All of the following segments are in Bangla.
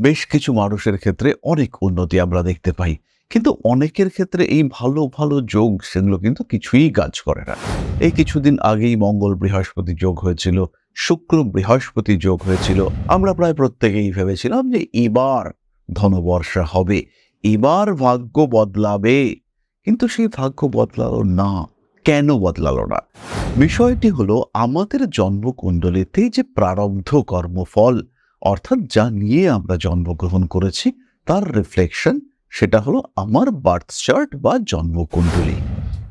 বেশ কিছু মানুষের ক্ষেত্রে অনেক উন্নতি আমরা দেখতে পাই। কিন্তু অনেকের ক্ষেত্রে এই ভালো ভালো যোগ সেগুলো কিন্তু কিছুই কাজ করে না। এই কিছুদিন আগেই মঙ্গল বৃহস্পতি যোগ হয়েছিল, শুক্র বৃহস্পতি যোগ হয়েছিল। আমরা প্রায় প্রত্যেকেই ভেবেছিলাম যে এবার ধনবর্ষা হবে, এবার ভাগ্য বদলাবে। কিন্তু সেই ভাগ্য বদলালো না, কেন বদলালো না? বিষয়টি হলো, আমাদের জন্মকুণ্ডলিতে যে প্রারব্ধ কর্মফল অর্থাৎ যা নিয়ে আমরা জন্মগ্রহণ করেছি, তার রিফ্লেকশন সেটা হলো আমার বার্থ চার্ট বা জন্মকুণ্ডলী।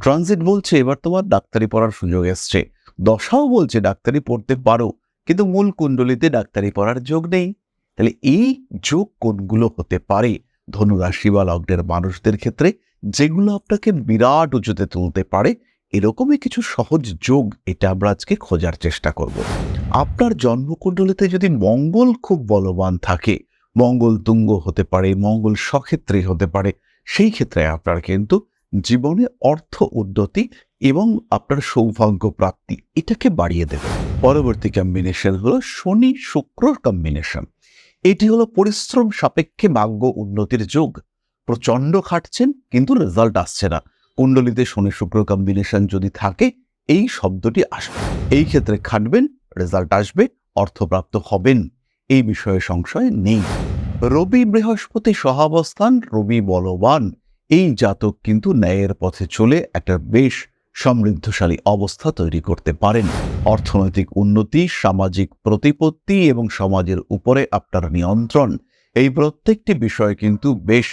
ট্রানজিট বলছে, এবার তোমার ডাক্তারি পড়ার সুযোগ এসছে। দশাও বলছে, ডাক্তারি পড়তে পারো, কিন্তু মূল কুণ্ডলিতে ডাক্তারি পড়ার যোগ নেই। তাহলে এই যোগ কোনগুলো হতে পারে ধনুরাশি বা লগ্নের মানুষদের ক্ষেত্রে, যেগুলো আপনাকে বিরাট উঁচুতে তুলতে পারে। এরকমই কিছু সহজ যোগ এটা আমরা আজকে খোঁজার চেষ্টা করব। আপনার জন্মকুণ্ডলিতে যদি মঙ্গল খুব বলবান থাকে, মঙ্গল তুঙ্গ হতে পারে, মঙ্গল সক্ষেত্রে হতে পারে, সেই ক্ষেত্রে আপনার কিন্তু জীবনে অর্থ উন্নতি এবং আপনার সৌভাগ্য প্রাপ্তি এটাকে বাড়িয়ে দেবে। পরবর্তী কম্বিনেশন হলো শনি শুক্র কম্বিনেশন এটি হলো পরিশ্রম সাপেক্ষে ভাগ্য উন্নতির যোগ। প্রচণ্ড খাটছেন, কিন্তু রেজাল্ট আসছে না। কুণ্ডলিতে শনি শুক্র কম্বিনেশন যদি থাকে, এই শব্দটি আসবে। এই ক্ষেত্রে খাটবেন রেজাল্ট আসবে, অর্থপ্রাপ্ত হবেন। এই বিষয়ে সংশয় নেই। রবি বৃহস্পতি সহাবস্থান, রবি বলবান। এই জাতক কিন্তু ন্যায়ের পথে চলে একটা বেশ সমৃদ্ধশালী অবস্থা তৈরি করতে পারেন। অর্থনৈতিক উন্নতি, সামাজিক প্রতিপত্তি এবং সমাজের উপরে আপনার নিয়ন্ত্রণ, এই প্রত্যেকটি বিষয় কিন্তু বেশ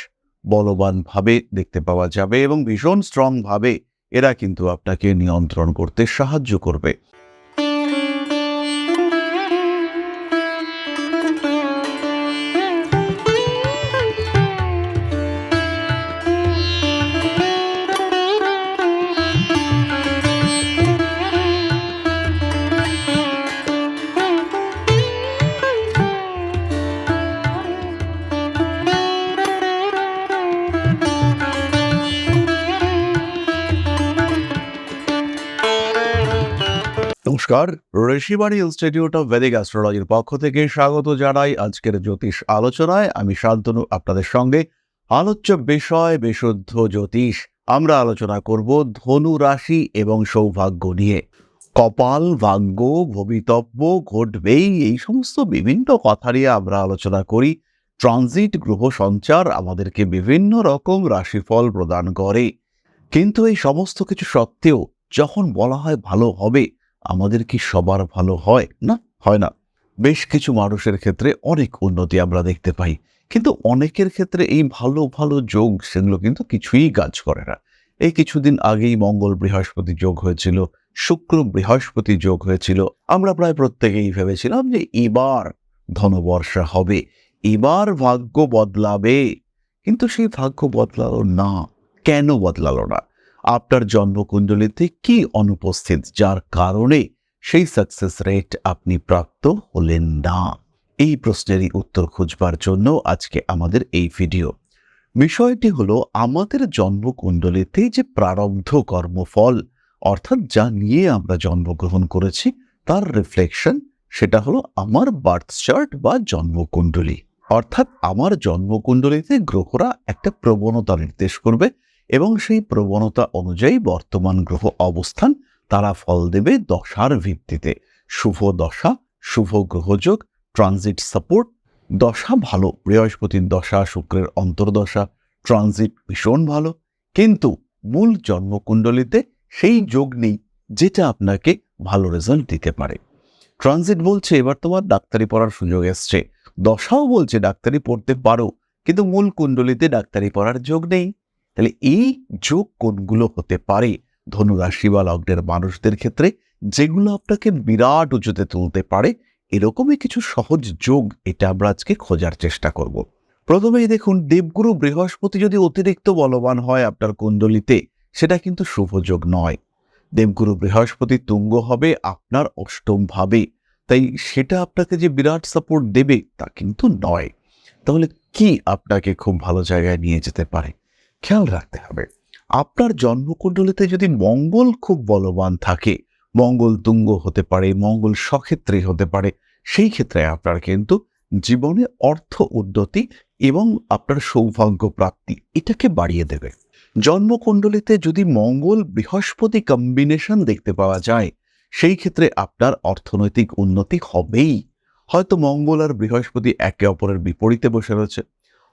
বলবানভাবে দেখতে পাওয়া যাবে এবং ভীষণ স্ট্রংভাবে এরা কিন্তু আপনাকে নিয়ন্ত্রণ করতে সাহায্য করবে। নমস্কার। ঋষিবাণী ইনস্টিটিউট অফ ভেদিক অ্যাস্ট্রোলজির পক্ষ থেকে স্বাগত জানাই আজকের জ্যোতিষ আলোচনায়। আমি শান্তনু, আপনাদের সঙ্গে। আলোচ্য বিষয়, বিশুদ্ধ জ্যোতিষ। আমরা আলোচনা করব ধনু রাশি এবং সৌভাগ্য নিয়ে। কপাল, ভাগ্য, ভবিতব্য ঘটবেই, এই সমস্ত বিভিন্ন কথা নিয়ে আমরা আলোচনা করি। ট্রানজিট, গ্রহ সঞ্চার আমাদেরকে বিভিন্ন রকম রাশিফল প্রদান করে। কিন্তু এই সমস্ত কিছু সত্ত্বেও যখন বলা হয় ভালো হবে আমাদের কি সবার ভালো হয়? না হয় না। বেশ কিছু মানুষের ক্ষেত্রে অনেক উন্নতি আমরা দেখতে পাই। কিন্তু অনেকের ক্ষেত্রে এই ভালো ভালো যোগ সেগুলো কিন্তু কিছুই কাজ করে না। এই কিছুদিন আগেই মঙ্গল বৃহস্পতি যোগ হয়েছিল, শুক্র বৃহস্পতি যোগ হয়েছিল। আমরা প্রায় প্রত্যেকেই ভেবেছিলাম যে এবার ধনবর্ষা হবে, এবার ভাগ্য বদলাবে। কিন্তু সেই ভাগ্য বদলালো না। কেন বদলালো না? আপনার জন্মকুণ্ডলিতে কি অনুপস্থিত, যার কারণে সেই সাকসেস রেট আপনি প্রাপ্ত হলেন না? এই প্রশ্নেরই উত্তর খুঁজবার জন্য আজকে আমাদের এই ভিডিও বিষয়টি হলো, আমাদের জন্মকুণ্ডলিতে যে প্রারব্ধ কর্মফল, অর্থাৎ যা নিয়ে আমরা জন্মগ্রহণ করেছি, তার রিফ্লেকশন সেটা হলো আমার বার্থ চার্ট বা জন্মকুণ্ডলী। অর্থাৎ আমার জন্মকুণ্ডলিতে গ্রহরা একটা প্রবণতা নির্দেশ করবে এবং সেই প্রবণতা অনুযায়ী বর্তমান গ্রহ অবস্থান তারা ফল দেবে দশার ভিত্তিতে। শুভ দশা, শুভ গ্রহযোগ, ট্রানজিট সাপোর্ট, দশা ভালো, বৃহস্পতির দশা, শুক্রের অন্তর্দশা, ট্রানজিট ভীষণ ভালো। কিন্তু মূল জন্মকুণ্ডলিতে সেই যোগ নেই, যেটা আপনাকে ভালো রেজাল্ট দিতে পারে। ট্রানজিট বলছে, এবার তোমার ডাক্তারি পড়ার সুযোগ এসছে। দশাও বলছে, ডাক্তারি পড়তে পারো। কিন্তু মূল কুণ্ডলিতে ডাক্তারি পড়ার যোগ নেই। তাহলে এই যোগ কোনগুলো হতে পারে ধনুরাশি বা লগ্নের মানুষদের ক্ষেত্রে, যেগুলো আপনাকে বিরাট উঁচুতে তুলতে পারে। এরকমই কিছু সহজ যোগ এটা আমরা আজকে খোঁজার চেষ্টা করব। প্রথমেই দেখুন, দেবগুরু বৃহস্পতি যদি অতিরিক্ত বলবান হয় আপনার কুণ্ডলিতে, সেটা কিন্তু শুভ যোগ নয়। দেবগুরু বৃহস্পতি তুঙ্গ হবে, আপনার অষ্টম ভাবে। তাই সেটা আপনাকে যে বিরাট সাপোর্ট দেবে তা কিন্তু নয়। তাহলে কি আপনাকে খুব ভালো জায়গায় নিয়ে যেতে পারে? খেয়াল রাখতে হবে। আপনার জন্মকুণ্ডলিতে যদি মঙ্গল খুব বলবান থাকে, মঙ্গল তুঙ্গ হতে পারে, মঙ্গল সক্ষেত্রে হতে পারে, সেই ক্ষেত্রে আপনার কিন্তু জীবনে অর্থ উন্নতি এবং আপনার সৌভাগ্য প্রাপ্তি এটাকে বাড়িয়ে দেবে। জন্মকুণ্ডলিতে যদি মঙ্গল বৃহস্পতি কম্বিনেশন দেখতে পাওয়া যায়, সেই ক্ষেত্রে আপনার অর্থনৈতিক উন্নতি হবেই। হয়তো মঙ্গল আর বৃহস্পতি একে অপরের বিপরীতে বসে রয়েছে।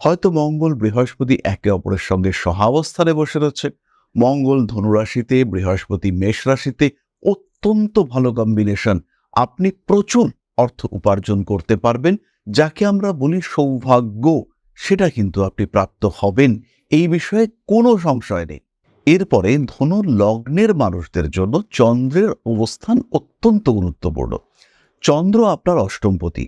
হয়তো মঙ্গল বৃহস্পতি একে অপরের সঙ্গে সহাবস্থানে বসে রয়েছে। মঙ্গল ধনুরাশিতে, বৃহস্পতি মেষ রাশিতে অত্যন্ত ভালো কম্বিনেশন আপনি প্রচুর অর্থ উপার্জন করতে পারবেন, যাকে আমরা বলি সৌভাগ্য। সেটা কিন্তু আপনি প্রাপ্ত হবেন। এই বিষয়ে কোনো সংশয় নেই। এরপরে ধনু লগ্নের মানুষদের জন্য চন্দ্রের অবস্থান অত্যন্ত গুরুত্বপূর্ণ। চন্দ্র আপনার অষ্টমপতি।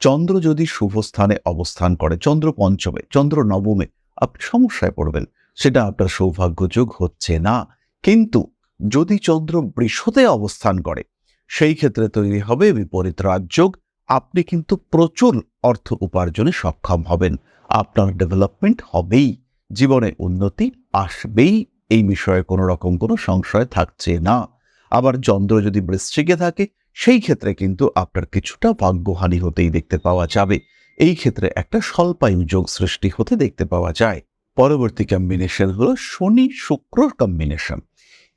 চন্দ্র যদি শুভ স্থানে অবস্থান করে, চন্দ্র পঞ্চমে, চন্দ্র নবমে, আপনি সমস্যায় পড়বেন। সেটা আপনার সৌভাগ্যযোগ হচ্ছে না। কিন্তু যদি চন্দ্র বৃষতে অবস্থান করে, সেই ক্ষেত্রে তৈরি হবে বিপরীত রাজযোগ। আপনি কিন্তু প্রচুর অর্থ উপার্জনে সক্ষম হবেন। আপনার ডেভেলপমেন্ট হবেই। জীবনে উন্নতি আসবেই। এই বিষয়ে কোনো রকম কোনো সংশয় থাকছে না। আবার চন্দ্র যদি বৃশ্চিকে থাকে সেই ক্ষেত্রে কিন্তু আপনার কিছুটা ভাগ্যহানি হতেই দেখতে পাওয়া যাবে। এই ক্ষেত্রে একটা স্বল্পায়ু যোগ সৃষ্টি হতে দেখতে পাওয়া যায়। পরবর্তী কম্বিনেশন হলো শনি শুক্র কম্বিনেশন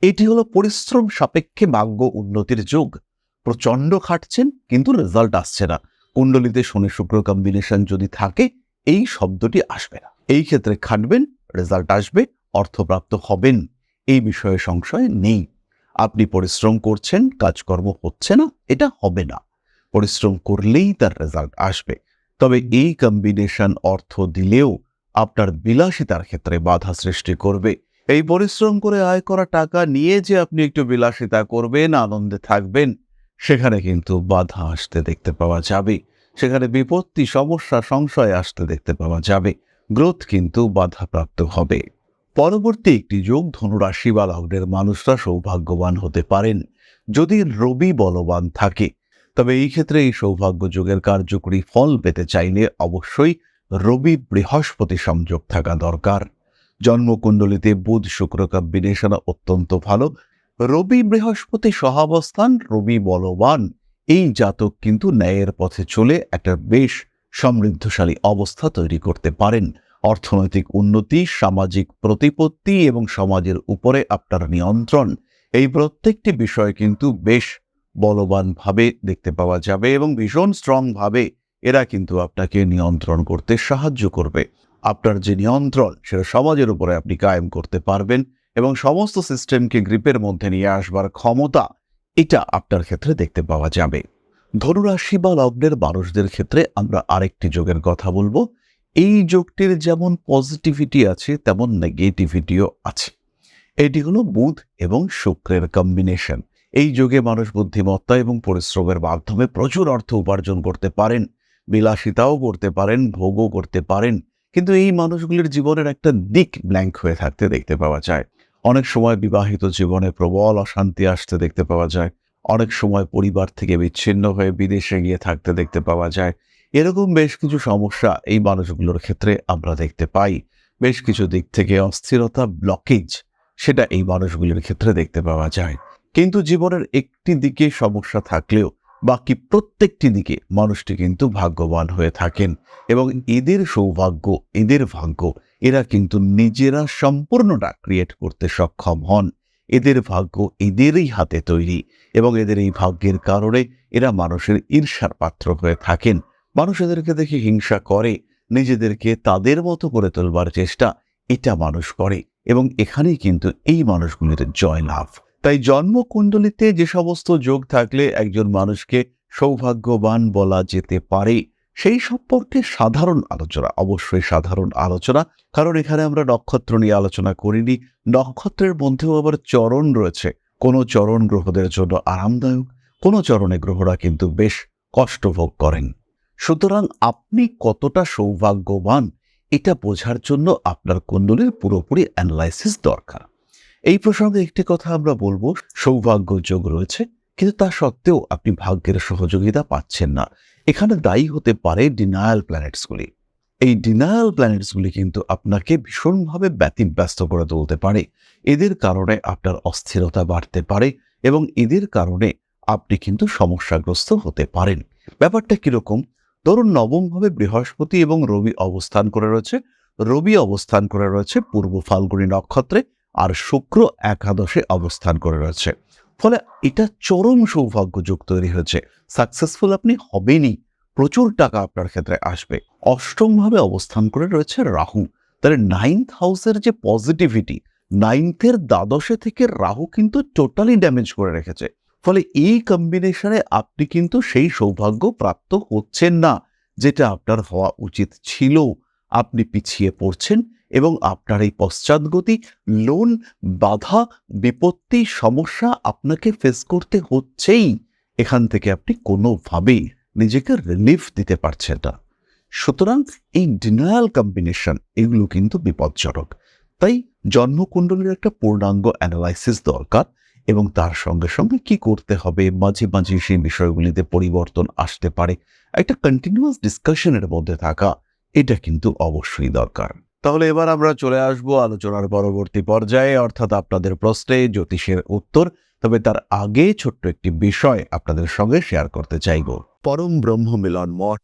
এটি হলো পরিশ্রম সাপেক্ষে ভাগ্য উন্নতির যোগ। প্রচণ্ড খাটছেন, কিন্তু রেজাল্ট আসছে না। কুণ্ডলিতে শনি শুক্র কম্বিনেশন যদি থাকে, এই শব্দটি আসবে না। এই ক্ষেত্রে খাটবেন রেজাল্ট আসবে, অর্থপ্রাপ্ত হবেন। এই বিষয়ে সংশয় নেই। আপনি পরিশ্রম করছেন, কাজকর্ম হচ্ছে না, এটা হবে না। পরিশ্রম করলেই তার রেজাল্ট আসবে। তবে এই কম্বিনেশন অর্থ দিলেও আপনার বিলাসিতার ক্ষেত্রে বাধা সৃষ্টি করবে। এই পরিশ্রম করে আয় করা টাকা নিয়ে যে আপনি একটু বিলাসিতা করবেন, আনন্দে থাকবেন, সেখানে কিন্তু বাধা আসতে দেখতে পাওয়া যাবে। সেখানে বিপত্তি, সমস্যা, সংশয় আসতে দেখতে পাওয়া যাবে। গ্রোথ কিন্তু বাধাপ্রাপ্ত হবে। পরবর্তী একটি যোগ ধনুরাশি বা লগ্নের মানুষরা সৌভাগ্যবান হতে পারেন যদি রবি বলবান থাকে। তবে এই ক্ষেত্রে এই সৌভাগ্য যোগের কার্যকরী ফল পেতে চাইলে অবশ্যই রবি বৃহস্পতি সংযোগ থাকা দরকার। জন্মকুণ্ডলিতে বুধ শুক্র কম্বিনেশন অত্যন্ত ভালো। রবি বৃহস্পতি সহাবস্থান, রবি বলবান, এই জাতক কিন্তু ন্যায়ের পথে চলে একটা বেশ সমৃদ্ধশালী অবস্থা তৈরি করতে পারেন। অর্থনৈতিক উন্নতি, সামাজিক প্রতিপত্তি এবং সমাজের উপরে আপনার নিয়ন্ত্রণ, এই প্রত্যেকটি বিষয় কিন্তু বেশ বলবানভাবে দেখতে পাওয়া যাবে এবং ভীষণ স্ট্রংভাবে এরা কিন্তু আপনাকে নিয়ন্ত্রণ করতে সাহায্য করবে। আপনার যে নিয়ন্ত্রণ, সেটা সমাজের উপরে আপনি কায়েম করতে পারবেন এবং সমস্ত সিস্টেমকে গ্রিপের মধ্যে নিয়ে আসবার ক্ষমতা এটা আপনার ক্ষেত্রে দেখতে পাওয়া যাবে। ধনুরাশি বা লগ্নের মানুষদের ক্ষেত্রে আমরা আরেকটি যোগের কথা বলব। এই যোগটির যেমন পজিটিভিটি আছে, তেমন নেগেটিভিটিও আছে। এটি হলো বুধ এবং শুক্রের কম্বিনেশন এই যোগে মানুষ বুদ্ধিমত্তা এবং পরিশ্রমের মাধ্যমে প্রচুর অর্থ উপার্জন করতে পারেন, বিলাসিতাও করতে পারেন, ভোগও করতে পারেন। কিন্তু এই মানুষগুলির জীবনের একটা দিক ব্ল্যাঙ্ক হয়ে থাকতে দেখতে পাওয়া যায়। অনেক সময় বিবাহিত জীবনে প্রবল অশান্তি আসতে দেখতে পাওয়া যায়। অনেক সময় পরিবার থেকে বিচ্ছিন্ন হয়ে বিদেশে গিয়ে থাকতে দেখতে পাওয়া যায়। এরকম বেশ কিছু সমস্যা এই মানুষগুলোর ক্ষেত্রে আমরা দেখতে পাই। বেশ কিছু দিক থেকে অস্থিরতা ব্লকেজ সেটা এই মানুষগুলির ক্ষেত্রে দেখতে পাওয়া যায়। কিন্তু জীবনের একটি দিকে সমস্যা থাকলেও বাকি প্রত্যেকটি দিকে মানুষটি কিন্তু ভাগ্যবান হয়ে থাকেন এবং এদের সৌভাগ্য, এদের ভাগ্য, এরা কিন্তু নিজেরা সম্পূর্ণটা ক্রিয়েট করতে সক্ষম হন। এদের ভাগ্য এদেরই হাতে তৈরি এবং এদের এই ভাগ্যের কারণে এরা মানুষের ঈর্ষার পাত্র হয়ে থাকেন। মানুষ এদেরকে দেখে হিংসা করে, নিজেদেরকে তাদের মতো করে তোলবার চেষ্টা, এটা মানুষ করে এবং এখানেই কিন্তু এই মানুষগুলির জয় লাভ তাই জন্মকুণ্ডলিতে যে সমস্ত যোগ থাকলে একজন মানুষকে সৌভাগ্যবান বলা যেতে পারে, সেই সম্পর্কে সাধারণ আলোচনা, অবশ্যই সাধারণ আলোচনা। কারণ এখানে আমরা নক্ষত্র নিয়ে আলোচনা করিনি, নক্ষত্রের মধ্যেও আবার চরণ রয়েছে। কোনো চরণ গ্রহদের জন্য আরামদায়ক, কোনো চরণে গ্রহরা কিন্তু বেশ কষ্টভোগ করেন। সুতরাং আপনি কতটা সৌভাগ্যবান, এটা বোঝার জন্য আপনার কুণ্ডলীর পুরোপুরি অ্যানালাইসিস দরকার। এই প্রসঙ্গে একটি কথা আমরা বলব, সৌভাগ্য যোগ রয়েছে, কিন্তু তা সত্ত্বেও আপনি ভাগ্যের সহযোগিতা পাচ্ছেন না। এখানে দায়ী হতে পারে ডিনায়াল প্ল্যানেটসগুলি এই ডিনায়াল প্ল্যানেটসগুলি কিন্তু আপনাকে ভীষণভাবে ব্যতিব্যস্ত করে তুলতে পারে। এদের কারণে আপনার অস্থিরতা বাড়তে পারে এবং এদের কারণে আপনি কিন্তু সমস্যাগ্রস্ত হতে পারেন। ব্যাপারটা কীরকম? ধরুন নবমভাবে বৃহস্পতি এবং রবি অবস্থান করে রয়েছে। রবি অবস্থান করে রয়েছে পূর্ব ফাল্গুনী নক্ষত্রে আর শুক্র একাদশে অবস্থান করে রয়েছে। ফলে এটা চরম সৌভাগ্যযোগ তৈরি হয়েছে। সাকসেসফুল আপনি হবেনই। প্রচুর টাকা আপনার ক্ষেত্রে আসবে। অষ্টমভাবে অবস্থান করে রয়েছে রাহু। তাহলে নাইন্থ হাউসের যে পজিটিভিটি নাইন্থের দ্বাদশে থেকে রাহু কিন্তু টোটালি ড্যামেজ করে রেখেছে। ফলে এই কম্বিনেশনে আপনি কিন্তু সেই সৌভাগ্য প্রাপ্ত হচ্ছেন না, যেটা আপনার হওয়া উচিত ছিল। আপনি পিছিয়ে পড়ছেন এবং আপনার এই পশ্চাৎগতি লোন বাধা, বিপত্তি, সমস্যা আপনাকে ফেস করতে হচ্ছেই। এখান থেকে আপনি কোনোভাবেই নিজেকে রিলিফ দিতে পারছেন না। সুতরাং এই ডিনায়াল কম্বিনেশন এগুলো কিন্তু বিপজ্জনক। তাই জন্মকুণ্ডলীর একটা পূর্ণাঙ্গ অ্যানালাইসিস দরকার। এবং তার সঙ্গে সঙ্গে কি করতে হবে? মাঝে মাঝে সেই বিষয়গুলিতে পরিবর্তন আসতে পারে। একটা কন্টিনিউয়াস ডিসকাশনের মধ্যে থাকা, এটা কিন্তু অবশ্যই দরকার। তাহলে এবার আমরা চলে আসব আলোচনার পরবর্তী পর্যায়ে, অর্থাৎ আপনাদের প্রশ্নে জ্যোতিষের উত্তর, তবে তার আগে ছোট্ট একটি বিষয় আপনাদের সঙ্গে শেয়ার করতে চাইব। পরম ব্রহ্ম মিলন মঠ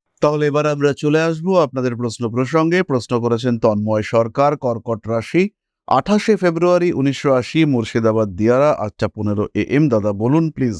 তাহলে এবার আমরা চলে আসব আপনাদের প্রশ্ন প্রসঙ্গে। প্রশ্ন করেছেন তন্ময় সরকার, কর্কট রাশি, আঠাশে ফেব্রুয়ারি উনিশশো আশি, মুর্শিদাবাদ দিয়ারা আচ্ছা পনেরো এ এম। দাদা, বলুন প্লিজ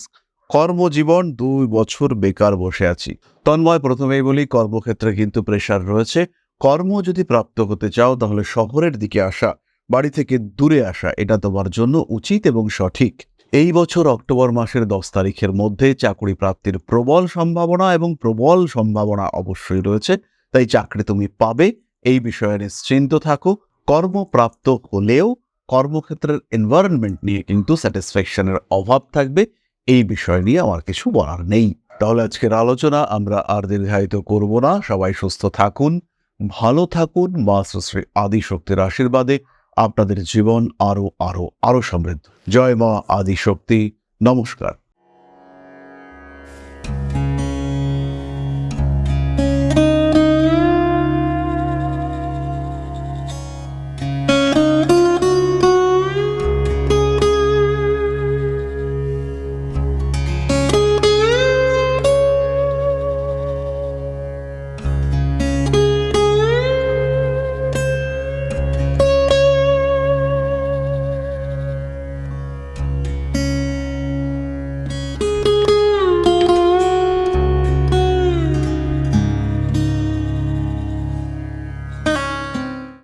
কর্মজীবন দুই বছর বেকার বসে আছি। তন্ময়, প্রথমেই বলি, কর্মক্ষেত্রে কিন্তু প্রেশার রয়েছে। কর্ম যদি প্রাপ্ত হতে চাও, তাহলে শহরের দিকে আসা, বাড়ি থেকে দূরে আসা, এটা তোমার জন্য উচিত এবং সঠিক। এই বছর অক্টোবর মাসের দশ তারিখের মধ্যে চাকরি প্রাপ্তির প্রবল সম্ভাবনা এবং প্রবল সম্ভাবনা অবশ্যই রয়েছে। তাই চাকরি তুমি পাবে, এই বিষয়ে নিশ্চিন্ত থাকো। কর্মপ্রাপ্ত হলেও কর্মক্ষেত্রের এনভায়রনমেন্ট নিয়ে কিন্তু স্যাটিসফ্যাকশনের অভাব থাকবে, এই বিষয় নিয়ে আমার কিছু বলার নেই। তাহলে আজকের আলোচনা আমরা আর দীর্ঘায়িত করব না। সবাই সুস্থ থাকুন, ভালো থাকুন, মা শ্রী আদি শক্তির আশীর্বাদে আপনাদের জীবন আরও আরও আরও সমৃদ্ধ। জয় মা আদি শক্তি নমস্কার।